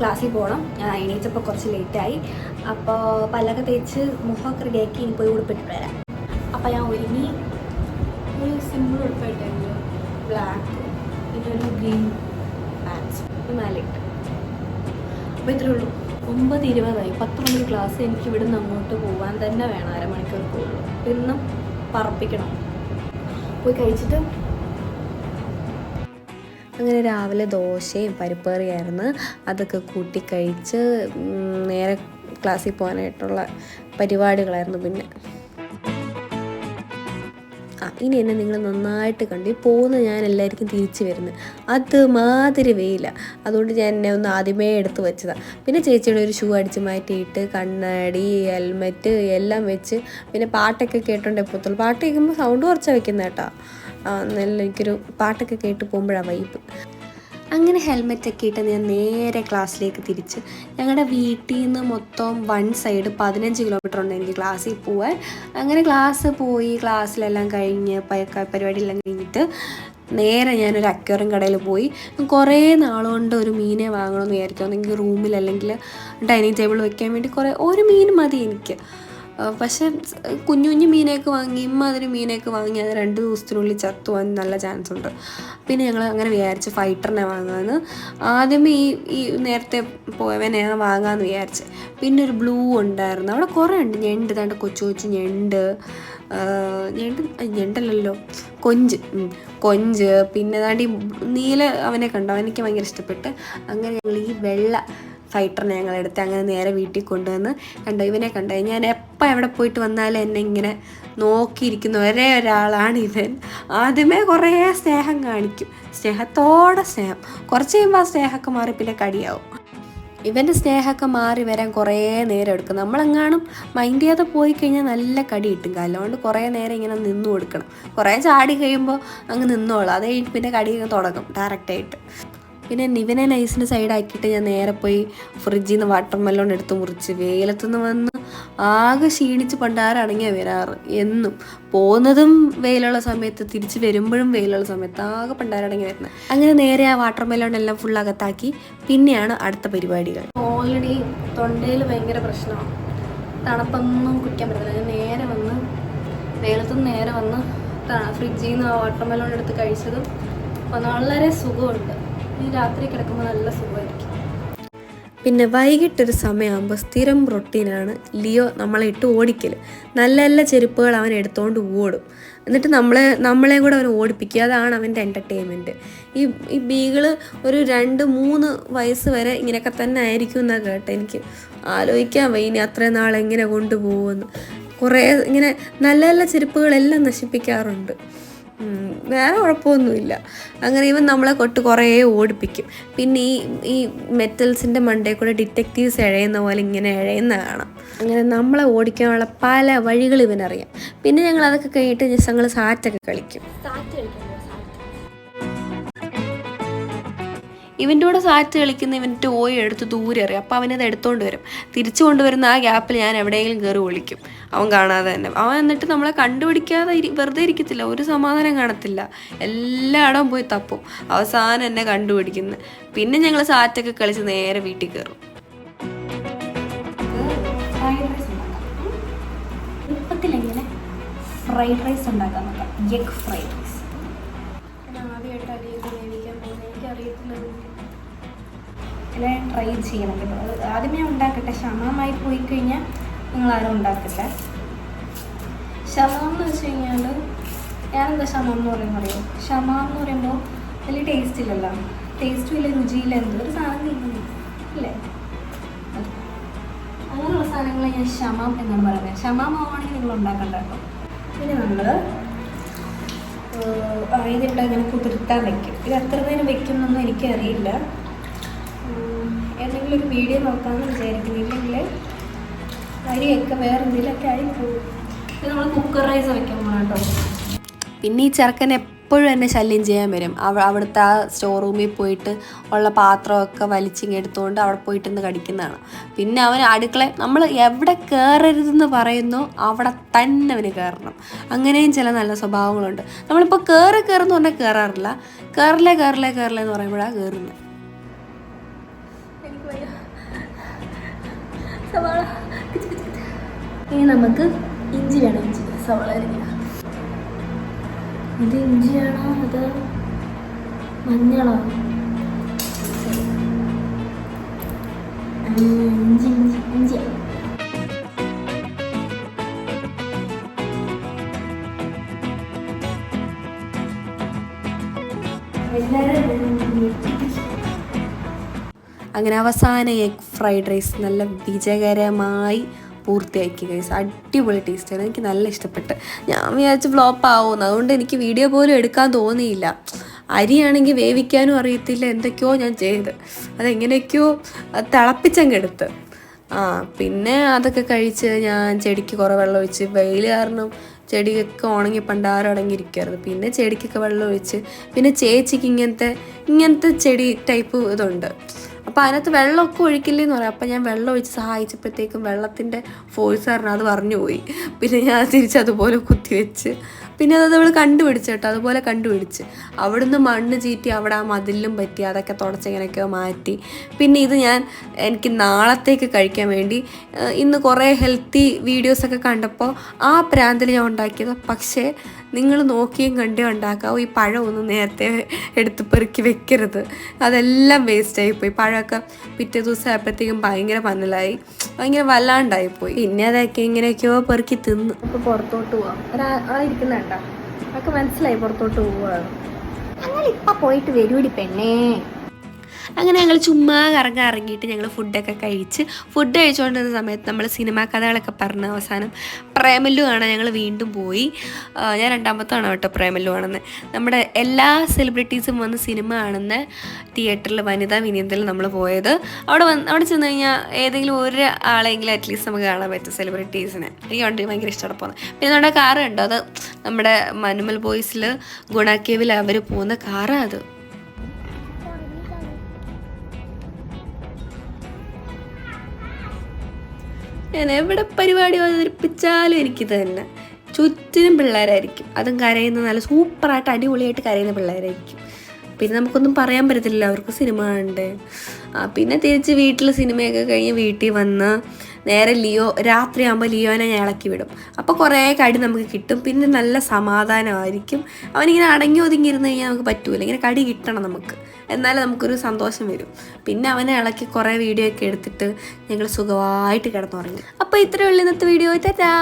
ക്ലാസ്സിൽ പോകണം എണീച്ചപ്പോൾ കുറച്ച് ലേറ്റായി. അപ്പോൾ പല്ലൊക്കെ തേച്ച് മുഖമൊക്കെ റെഡിയാക്കി ഇനി പോയി ഉടുപ്പിട്ട് വരാം. അപ്പോൾ ഞാൻ ഒരുങ്ങി. ഒരു സിമ്പിൾ ഉടുപ്പായിട്ടുണ്ട് ബ്ലാക്ക് ഒരു ഗ്രീൻ പാൻസ് ഹിമാലയിട്ട് അപ്പോൾ ഇത്രയേ ഉള്ളൂ. ഒമ്പത് ഇരുപതായി. പത്ത് മണിക്ക് ക്ലാസ് എനിക്ക് ഇവിടെ നിന്ന് അങ്ങോട്ട് പോകാൻ തന്നെ വേണം. അരമണിക്കൂർ പോകുള്ളൂ ഇന്നും പറപ്പിക്കണം. പോയി കഴിച്ചിട്ട് അങ്ങനെ രാവിലെ ദോശയും പരിപ്പേറിയായിരുന്നു. അതൊക്കെ കൂട്ടി കഴിച്ച് നേരെ ക്ലാസ്സിൽ പോകാനായിട്ടുള്ള പരിപാടികളായിരുന്നു പിന്നെ. ആ ഇനി എന്നെ നിങ്ങൾ നന്നായിട്ട് കണ്ടു പോകുന്ന ഞാൻ എല്ലാവർക്കും തിരിച്ചു വരുന്നത് അത് മാതിരി വെയില. അതുകൊണ്ട് ഞാൻ എന്നെ ഒന്ന് ആദ്യമേ എടുത്ത് വെച്ചതാണ് പിന്നെ ചേച്ചിയുടെ ഒരു ഷൂ അടിച്ച് മാറ്റിയിട്ട് കണ്ണാടി ഹെൽമെറ്റ് എല്ലാം വെച്ച് പിന്നെ പാട്ടൊക്കെ കേട്ടോണ്ട് എപ്പോഴത്തുള്ളൂ പാട്ട് കേൾക്കുമ്പോൾ സൗണ്ട് കുറച്ചാണ് വെക്കുന്നത് കേട്ടോ. നല്ല എനിക്കൊരു പാട്ടൊക്കെ കേട്ട് പോകുമ്പോഴാണ് വൈബ് അങ്ങനെ ഹെൽമെറ്റൊക്കെ ഇട്ട് ഞാൻ നേരെ ക്ലാസ്സിലേക്ക് തിരിച്ച്. ഞങ്ങളുടെ വീട്ടിൽ നിന്ന് മൊത്തം വൺ സൈഡ് പതിനഞ്ച് കിലോമീറ്റർ ഉണ്ട് എനിക്ക് ക്ലാസ്സിൽ പോവാൻ. അങ്ങനെ ക്ലാസ് പോയി ക്ലാസ്സിലെല്ലാം കഴിഞ്ഞ് പരിപാടിയെല്ലാം കഴിഞ്ഞിട്ട് നേരെ ഞാനൊരു അക്വറിയം കടയിൽ പോയി. കുറേ നാളുകൊണ്ട് ഒരു മീനെ വാങ്ങണമെന്ന് വിചാരിക്കും ഒന്നെങ്കിൽ റൂമിൽ അല്ലെങ്കിൽ ഡൈനിങ് ടേബിൾ വെക്കാൻ വേണ്ടി കുറേ ഒരു മീൻ മതി എനിക്ക്. പക്ഷെ കുഞ്ഞു കുഞ്ഞു മീനൊക്കെ വാങ്ങി ഇമ്മാതിരി മീനൊക്കെ വാങ്ങി അത് രണ്ട് ദിവസത്തിനുള്ളിൽ ചത്തുപോകാൻ നല്ല ചാൻസ് ഉണ്ട്. പിന്നെ ഞങ്ങൾ അങ്ങനെ വിചാരിച്ച് ഫൈറ്ററിനെ വാങ്ങാമെന്ന് ആദ്യമേ ഈ ഈ നേരത്തെ പോയവനെ വാങ്ങാമെന്ന് വിചാരിച്ച്. പിന്നെ ഒരു ബ്ലൂ ഉണ്ടായിരുന്നു. അവിടെ കുറേ ഉണ്ട്. ഞണ്ട് താണ്ട് കൊച്ചു കൊച്ചു ഞണ്ട്. ഞണ്ട് ഞണ്ടല്ലല്ലോ. കൊഞ്ച്. കൊഞ്ച്. പിന്നെ താണ്ട് ഈ നീല അവനെ കണ്ടു? അവനെനിക്ക് ഭയങ്കര ഇഷ്ടപ്പെട്ട്. അങ്ങനെ ഞങ്ങൾ ഈ വെള്ള ഫൈറ്ററിനെ ഞങ്ങളെടുത്ത് അങ്ങനെ നേരെ വീട്ടിൽ കൊണ്ടുവന്ന് കണ്ടോ? ഇവനെ കണ്ടോ? ഞാൻ എപ്പോൾ എവിടെ പോയിട്ട് വന്നാലും എന്നെ ഇങ്ങനെ നോക്കിയിരിക്കുന്ന ഒരേ ഒരാളാണ് ഇവൻ. ആദ്യമേ കുറേ സ്നേഹം കാണിക്കും. സ്നേഹത്തോടെ സ്നേഹം. കുറച്ച് കഴിയുമ്പോൾ ആ സ്നേഹമൊക്കെ മാറി പിന്നെ കടിയാവും. ഇവന്റെ സ്നേഹമൊക്കെ മാറി വരാൻ കുറേ നേരം എടുക്കും. നമ്മളെങ്ങാനും മൈൻഡ് ചെയ്യാതെ പോയി കഴിഞ്ഞാൽ നല്ല കടി കിട്ടും. കാലുകൊണ്ട് കുറേ നേരം ഇങ്ങനെ നിന്നു കൊടുക്കണം. കുറേ ചാടി കഴിയുമ്പോൾ അങ്ങ് നിന്നോളാം. അത് കഴിഞ്ഞിട്ട് പിന്നെ കടി തുടങ്ങും. ഡയറക്റ്റായിട്ട് പിന്നെ നിവിനെ നൈസിന് സൈഡാക്കിയിട്ട് ഞാൻ നേരെ പോയി ഫ്രിഡ്ജിൽ നിന്ന് വാട്ടർ മെലോൺ എടുത്ത് മുറിച്ച് വെയിലത്തുനിന്ന് വന്ന് ആകെ ക്ഷീണിച്ച് പണ്ടാരടങ്ങിയ വരാറ്. എന്നും പോകുന്നതും വെയിലുള്ള സമയത്ത് തിരിച്ച് വരുമ്പോഴും വെയിലുള്ള സമയത്ത് ആകെ പണ്ടാരടങ്ങി വരുന്നത് അങ്ങനെ നേരെ ആ വാട്ടർ മെലോൺ എല്ലാം ഫുൾ അകത്താക്കി പിന്നെയാണ് അടുത്ത പരിപാടികൾ. ഓൾറെഡി തൊണ്ടയിൽ ഭയങ്കര പ്രശ്നമാണ് തണുപ്പൊന്നും കുടിക്കാൻ പറ്റില്ല ഞാൻ നേരെ വന്ന് വെയിലത്തുനിന്ന് നേരെ വന്ന് ഫ്രിഡ്ജിൽ നിന്ന് ആ വാട്ടർ മെലോൺ എടുത്ത് കഴിച്ചതും വളരെ സുഖമുണ്ട് ഈ രാത്രി കിടക്കുമ്പോൾ നല്ല സുഖമായിരിക്കും. പിന്നെ വൈകിട്ടൊരു സമയമാകുമ്പോൾ സ്ഥിരം റൊട്ടീനാണ് ലിയോ നമ്മളെ ഇട്ട് ഓടിക്കൽ നല്ല നല്ല ചെരുപ്പുകൾ അവൻ എടുത്തുകൊണ്ട് ഓടും. എന്നിട്ട് നമ്മളെ നമ്മളെ കൂടെ അവൻ ഓടിപ്പിക്കുക. അതാണ് അവന്റെ എന്റർടൈൻമെന്റ് ഈ ഈ ബീകൾ ഒരു രണ്ട് മൂന്ന് വയസ്സ് വരെ ഇങ്ങനെയൊക്കെ തന്നെ ആയിരിക്കും എന്നാണ് കേട്ടോ എനിക്ക്. ആലോചിക്കാൻ വയ്യ ഇനി അത്രയും നാൾ എങ്ങനെ കൊണ്ടുപോകുമെന്ന്. കുറേ ഇങ്ങനെ നല്ല നല്ല ചെരുപ്പുകളെല്ലാം നശിപ്പിക്കാറുണ്ട്. വേറെ കുഴപ്പമൊന്നുമില്ല. അങ്ങനെ ഇവൻ നമ്മളെ കൊട്ട് കുറേ ഓടിപ്പിക്കും. പിന്നെ ഈ ഈ മെറ്റൽസിന്റെ മണ്ടേ കൂടെ ഡിറ്റക്റ്റീവ്സ് എഴയുന്ന പോലെ ഇങ്ങനെ എഴയുന്ന കാണാം. അങ്ങനെ നമ്മളെ ഓടിക്കാനുള്ള പല വഴികൾ ഇവനറിയാം. പിന്നെ ഞങ്ങൾ അതൊക്കെ കഴിഞ്ഞിട്ട് ഞങ്ങൾ സാറ്റൊക്കെ കളിക്കും. ഇവന്റെ കൂടെ സാറ്റ് കളിക്കുന്ന ഇവന്റെ ഓയി എടുത്ത് ദൂരെ എറിയും. അപ്പോൾ അവനത് എടുത്തുകൊണ്ട് വരും. തിരിച്ചു കൊണ്ടുവരുന്ന ആ ഗ്യാപ്പിൽ ഞാൻ എവിടെയെങ്കിലും കയറി ഒളിക്കും. അവൻ കാണാതെ തന്നെ. അവൻ എന്നിട്ട് നമ്മളെ കണ്ടുപിടിക്കാതെ വെറുതെ ഇരിക്കത്തില്ല. ഒരു സമാധാനം കാണത്തില്ല. എല്ലായിടവും പോയി തപ്പും. അവസാനം എന്നെ കണ്ടുപിടിക്കുന്നു. പിന്നെ ഞങ്ങൾ സാറ്റൊക്കെ കളിച്ച് നേരെ വീട്ടിൽ കയറും ഫ്രൈഡ് റൈസ് ഉണ്ടാക്കാൻ നോക്കാം എഗ് ഫ്രൈഡ് റൈസ് എല്ലാം ട്രൈ ചെയ്യണം കേട്ടോ. ആദ്യമേ ഉണ്ടാക്കട്ടെ. ശമമായി പോയി കഴിഞ്ഞാൽ നിങ്ങൾ ആരും ഉണ്ടാക്കട്ടെ. ശമം എന്ന് വെച്ച് കഴിഞ്ഞാൽ ഞാനെന്താ ശമം എന്ന് പറയുമ്പോൾ അറിയോ? ഷമാം എന്ന് പറയുമ്പോൾ വലിയ ടേസ്റ്റ് ഇല്ലല്ലോ. ടേസ്റ്റും ഇല്ല രുചിയില്ല എന്തോ ഒരു സാധനം കഴിക്കുന്നു. അല്ലേ. അങ്ങനെയുള്ള സാധനങ്ങളെ ഞാൻ ശമം എന്നാണ് പറയുന്നത്. ശമമാണെങ്കിൽ നിങ്ങൾ ഉണ്ടാക്കണ്ട കേട്ടോ. പിന്നെ നമ്മൾ ഇതിവിടെ ഇങ്ങനെ കുതിർത്താൻ വെക്കും. ഇത് എത്ര നേരം വെക്കുമെന്നൊന്നും എനിക്കറിയില്ല. ഒരു വീഡിയോ നോക്കാമെന്ന് വിചാരിക്കുന്നു ഇല്ലെങ്കിൽ അരിയൊക്കെ വേറെ എന്തെങ്കിലുമൊക്കെ ആയി പോകും നമ്മൾ കുക്കർ റൈസ് വെക്കാൻ പോകണം കേട്ടോ. പിന്നെ ഈ ചെറുക്കൻ എപ്പോഴും എന്നെ ശല്യം ചെയ്യാൻ വരും. അവ അവിടുത്തെ ആ സ്റ്റോർ റൂമിൽ പോയിട്ട് ഉള്ള പാത്രമൊക്കെ വലിച്ചിങ്ങ് എടുത്തുകൊണ്ട് അവിടെ പോയിട്ട് ഇന്ന് കടിക്കുന്നതാണ്. പിന്നെ അവൻ അടുക്കള നമ്മൾ എവിടെ കയറരുതെന്ന് പറയുന്നോ അവിടെ തന്നെ അവന് കയറണം അങ്ങനെയും ചില നല്ല സ്വഭാവങ്ങളുണ്ട്. നമ്മളിപ്പോൾ കയറി കയറുന്ന പറഞ്ഞാൽ കയറാറില്ല കയറില്ലേ കയറില്ലേ കയറില്ലേ എന്ന് പറയുമ്പോഴാണ് കയറുന്നത് സവാള. ഇനി നമുക്ക് ഇഞ്ചി വേണം ഇഞ്ചി. സവാള അരിഞ്ഞ ഇത് ഇഞ്ചിയാണോ അത് മഞ്ഞളോ? ഇഞ്ചി ഇഞ്ചി ഇഞ്ചി. ഇഞ്ചിയാണ് അങ്ങനെ അവസാനം എഗ് ഫ്രൈഡ് റൈസ് നല്ല വിജയകരമായി പൂർത്തിയാക്കി ഗൈസ് അടിപൊളി ടേസ്റ്റാണ് എനിക്ക് നല്ല ഇഷ്ടപ്പെട്ട്. ഞാൻ വിചാരിച്ച് ഫ്ലോപ്പ് ആവുമെന്ന്. അതുകൊണ്ട് എനിക്ക് വീഡിയോ പോലും എടുക്കാൻ തോന്നിയില്ല. അരിയാണെങ്കിൽ വേവിക്കാനും അറിയത്തില്ല. എന്തൊക്കെയോ ഞാൻ ചെയ്ത്. അതെങ്ങനെയൊക്കെയോ അത് തിളപ്പിച്ചങ്ങെടുത്ത്. ആ പിന്നെ അതൊക്കെ കഴിച്ച് ഞാൻ ചെടിക്ക് കുറേ വെള്ളം ഒഴിച്ച് വെയിൽ കാരണം ചെടിയൊക്കെ ഉണങ്ങി പണ്ടാരം അടങ്ങിയിരിക്കുമായിരുന്നു പിന്നെ ചെടിക്കൊക്കെ വെള്ളം ഒഴിച്ച്. പിന്നെ ചേച്ചിക്ക് ഇങ്ങനത്തെ ഇങ്ങനത്തെ ചെടി ടൈപ്പ് ഇതുണ്ട്. അപ്പോൾ അതിനകത്ത് വെള്ളമൊക്കെ ഒഴിക്കില്ലെന്ന് പറയാം. അപ്പോൾ ഞാൻ വെള്ളം ഒഴിച്ച് സഹായിച്ചപ്പോഴത്തേക്കും വെള്ളത്തിന്റെ ഫോഴ്സ് കാരണം അത് പറഞ്ഞു പോയി. പിന്നെ ഞാൻ തിരിച്ച് അതുപോലെ കുത്തിവെച്ച് പിന്നെ അത് അവൾ കണ്ടുപിടിച്ചു കേട്ടോ. അതുപോലെ കണ്ടുപിടിച്ച്. അവിടുന്ന് മണ്ണ് ചീറ്റി അവിടെ ആ മതിലും പറ്റി അതൊക്കെ തുടച്ചിങ്ങനെയൊക്കെ മാറ്റി. പിന്നെ ഇത് ഞാൻ എനിക്ക് നാളത്തേക്ക് കഴിക്കാൻ വേണ്ടി ഇന്ന് കുറേ ഹെൽത്തി വീഡിയോസൊക്കെ കണ്ടപ്പോൾ ആ പ്രാന്തിൽ ഞാൻ ഉണ്ടാക്കിയത്. പക്ഷേ നിങ്ങൾ നോക്കിയും കണ്ടേ ഉണ്ടാക്കാവൂ. ഈ പഴമൊന്നും നേരത്തെ എടുത്ത് പെറുക്കി വെക്കരുത്. അതെല്ലാം വേസ്റ്റായിപ്പോയി പഴമൊക്കെ പിറ്റേ ദിവസം ആയപ്പോഴത്തേക്കും ഭയങ്കര പന്നലായി ഭയങ്കര വല്ലാണ്ടായിപ്പോയി പിന്നെ അതൊക്കെ ഇങ്ങനെയൊക്കെയോ പെറുക്കി തിന്ന്. അപ്പോൾ പുറത്തോട്ട് പോവാം. ഒരാളിരിക്കുന്നുണ്ടോ അതൊക്കെ മനസ്സിലായി പുറത്തോട്ട് പോവുകയാണ്. ഞങ്ങൾ പോയിട്ട് വരൂടി പെണ്ണേ. അങ്ങനെ ഞങ്ങൾ ചുമ്മാ കറങ്ങി ഇറങ്ങിയിട്ട് ഞങ്ങൾ ഫുഡൊക്കെ കഴിച്ച് ഫുഡ് കഴിച്ചുകൊണ്ടിരുന്ന സമയത്ത് നമ്മൾ സിനിമാ കഥകളൊക്കെ പറഞ്ഞ അവസാനം പ്രേമല്ലു കാണാൻ ഞങ്ങൾ വീണ്ടും പോയി. ഞാൻ രണ്ടാമത്താണ് കേട്ടോ പ്രേമല്ലു ആണെന്ന്. നമ്മുടെ എല്ലാ സെലിബ്രിറ്റീസും വന്ന് സിനിമ കാണുന്ന തിയേറ്ററിൽ വനിതാ വിനീതയിൽ നമ്മൾ പോയത്. അവിടെ വന്ന് അവിടെ ചെന്ന് കഴിഞ്ഞാൽ ഏതെങ്കിലും ഒരു ആളെങ്കിലും അറ്റ്ലീസ്റ്റ് നമുക്ക് കാണാൻ പറ്റും സെലിബ്രിറ്റീസിനെ എനിക്ക് ഉണ്ട് ഭയങ്കര ഇഷ്ടമാണ് പോകുന്നത്. പിന്നെ നമ്മുടെ കാറ് ഉണ്ടോ? അത് നമ്മുടെ മനുമൽ ബോയ്സിൽ ഗുണാക്കേവിൽ അവർ പോകുന്ന കാറാണ് അത്. ഞാൻ എവിടെ പരിപാടി അവതരിപ്പിച്ചാലും എനിക്ക് തന്നെ. ചുറ്റിനും പിള്ളേരായിരിക്കും. അതും കരയുന്ന നല്ല സൂപ്പറായിട്ട് അടിപൊളിയായിട്ട് കരയുന്ന പിള്ളേരായിരിക്കും. പിന്നെ നമുക്കൊന്നും പറയാൻ പറ്റത്തില്ല അവർക്ക് സിനിമ ഉണ്ട് പിന്നെ തിരിച്ച് വീട്ടിൽ സിനിമയൊക്കെ കഴിഞ്ഞ് വീട്ടിൽ വന്ന് നേരെ ലിയോ രാത്രിയാകുമ്പോൾ ലിയോനെ ഞാൻ ഇളക്കി വിടും. അപ്പോൾ കുറേ കടി നമുക്ക് കിട്ടും. പിന്നെ നല്ല സമാധാനമായിരിക്കും. അവനിങ്ങനെ അടങ്ങി ഒതുങ്ങി ഇരുന്ന് കഴിഞ്ഞാൽ നമുക്ക് പറ്റൂല. ഇങ്ങനെ കടി കിട്ടണം നമുക്ക്. എന്നാലേ നമുക്കൊരു സന്തോഷം വരും. പിന്നെ അവനെ ഇളക്കി കുറേ വീഡിയോ ഒക്കെ എടുത്തിട്ട് ഞങ്ങൾ സുഖമായിട്ട് കിടന്നുറങ്ങി. അപ്പോൾ ഇത്രയേ ഉള്ളൂ ഇന്നത്തെ വീഡിയോ ടാറ്റാ.